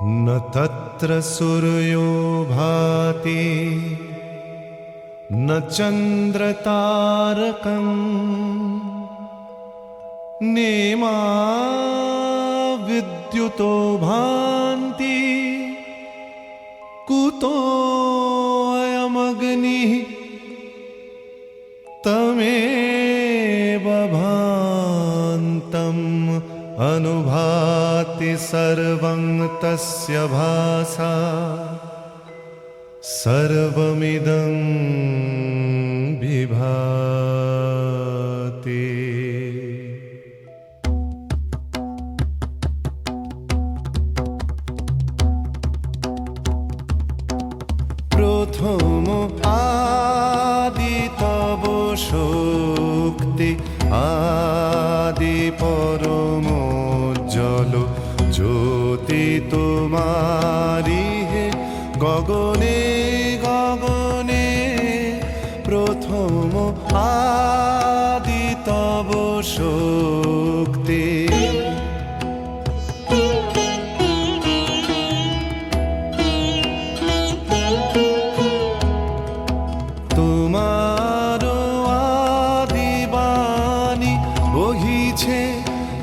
न तत्र सूर्यो भाति न चन्द्रतारकम् नेमा विद्युतो भान्ति कुतोऽयमग्निः तमेव भान्तम् अनुभाति सर्वं तस्य भासा सर्वमिदं विभाति প্রথম আদি তব শক্তি আদি পরম জল জ্যোতি তোমারি হে গগনে গগনে প্রথম আদি তব শক্তি। বহিছে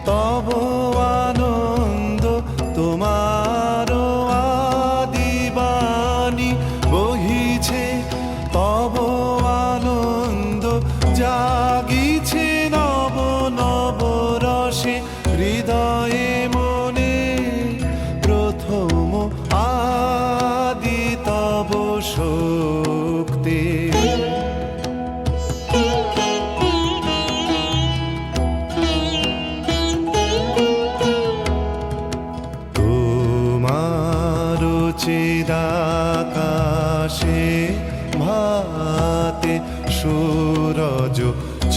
তব চিদাকাশে ভাতে সূরজ,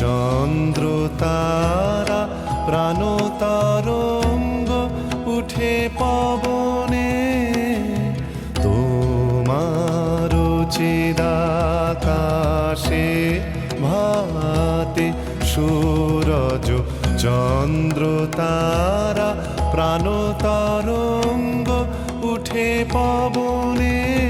চন্দ্র তারা, প্রাণ তরঙ্গ উঠে পবনে। তোমার চিদাকাশে ভাতে সূরজ, চন্দ্র তারা, প্রাণ তরঙ্গ উঠে পবনে। মনে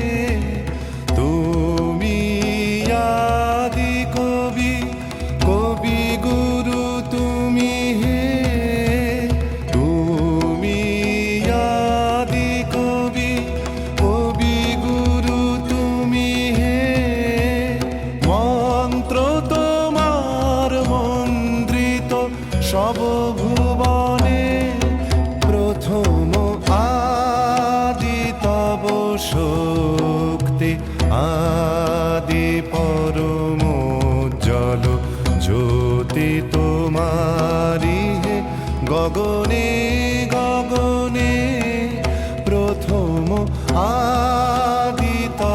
গগনে গগনে প্রথম আদিতাবশ